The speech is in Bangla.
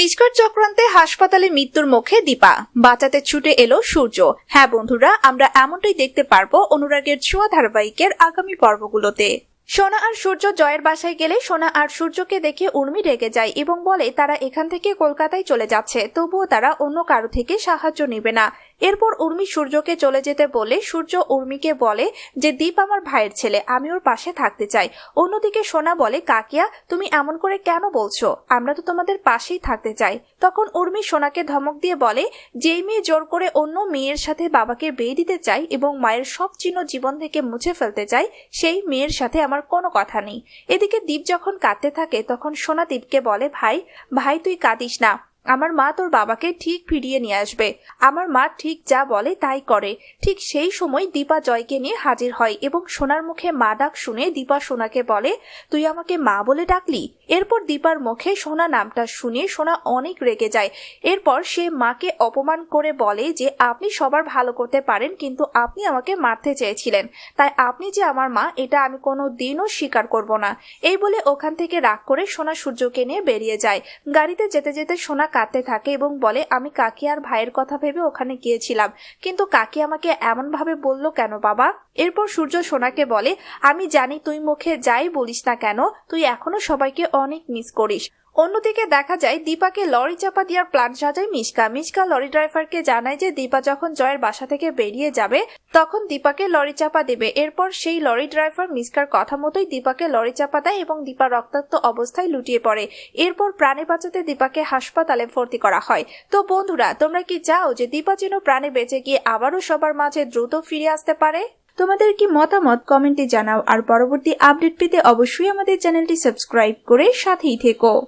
মিসকার চক্রান্তে হাসপাতালে মৃত্যুর মুখে দীপা। বাঁচাতে ছুটে এলো সূর্য। হ্যাঁ বন্ধুরা, আমরা এমনটাই দেখতে পারব অনুরাগের ছোঁয়া ধারাবাহিকের আগামী পর্বগুলোতে। সোনা আর সূর্য জয়ের বাসায় গেলে সোনা আর সূর্যকে দেখে উর্মি রেগে যায় এবং বলে, তারা এখান থেকে কলকাতায় চলে যাচ্ছে, তবুও তারা অন্য কারও থেকে সাহায্য নেবে না। এরপর উর্মি সূর্যকে চলে যেতে বলে সূর্য উর্মিকে বলে যে, দীপ আমার ভাইয়ের ছেলে, আমি ওর পাশে থাকতে চাই। অন্যদিকে সোনা বলে, কাকিয়া, তুমি এমন করে কেন বলছো? আমরা তো তোমাদের পাশেই থাকতে চাই। তখন উর্মি সোনাকে ধমক দিয়ে বলে, যেই মেয়ে জোর করে অন্য মেয়ের সাথে বাবাকে বিয়ে দিতে চাই এবং মায়ের সব চিহ্ন জীবন থেকে মুছে ফেলতে চাই, সেই মেয়ের সাথে আমার কোনো কথা নেই। এদিকে দীপ যখন কাঁদতে থাকে, তখন সোনা দীপকে বলে, ভাই ভাই, তুই কাঁদিস না। আমার মা তোর বাবাকে ঠিক ফিরিয়ে নিয়ে আসবে। আমার মা ঠিক যা বলে তাই করে। ঠিক সেই সময় দীপা জয়কে নিয়ে হাজির হয় এবং সোনার মুখে মা ডাক শুনে দীপা সোনাকে বলে, তুই আমাকে মা বলে ডাকলি? এরপর দীপার মুখে সোনা নামটা শুনে সোনা অনেক রেগে যায়। এরপর সে মাকে অপমান করে বলে যে, আপনি সবার ভালো করতে পারেন, কিন্তু আপনি আমাকে মারতে চেয়েছিলেন। তাই আপনি যে আমার মা, এটা আমি কোনো দিনও স্বীকার করব না। এই বলে ওখান থেকে রাগ করে সোনা সূর্যকে নিয়ে বেরিয়ে যায়। গাড়িতে যেতে যেতে সোনা কাঁদতে থাকে এবং বলে, আমি কাকি আর ভাইয়ের কথা ভেবে ওখানে গিয়েছিলাম। কিন্তু কাকি আমাকে এমনভাবে বলল কেন বাবা? এরপর সূর্য সোনাকে বলে, আমি জানি তুই মুখে যাই বলিস না কেন, তুই এখনও সবাইকে অনেক মিস করিস। অন্যদিকে দেখা যায়, দীপাকে লরি চাপা দেওয়ার প্ল্যান সাজায় মিশকা। মিশকা লরি ড্রাইভারকে জানায় যে, দীপা যখন জয়ের বাসা থেকে বেরিয়ে যাবে, তখন দীপাকে লরি চাপা দেবে। এরপর সেই লরি ড্রাইভার মিসকার কথা মতোই দীপাকে লরি চাপা দেয় এবং দীপা রক্তাক্ত অবস্থায় লুটিয়ে পড়ে। এরপর প্রাণে বাঁচাতে দীপাকে হাসপাতালে ভর্তি করা হয়। তো বন্ধুরা, তোমরা কি চাও যে, দীপা যেন প্রাণে বেঁচে গিয়ে আবারও সবার মাঝে দ্রুত ফিরে আসতে পারে? তোমাদের কি মতামত কমেন্টে জানাও। আর পরবর্তী আপডেট পেতে অবশ্যই আমাদের চ্যানেলটি সাবস্ক্রাইব করে সাথেই থেকো।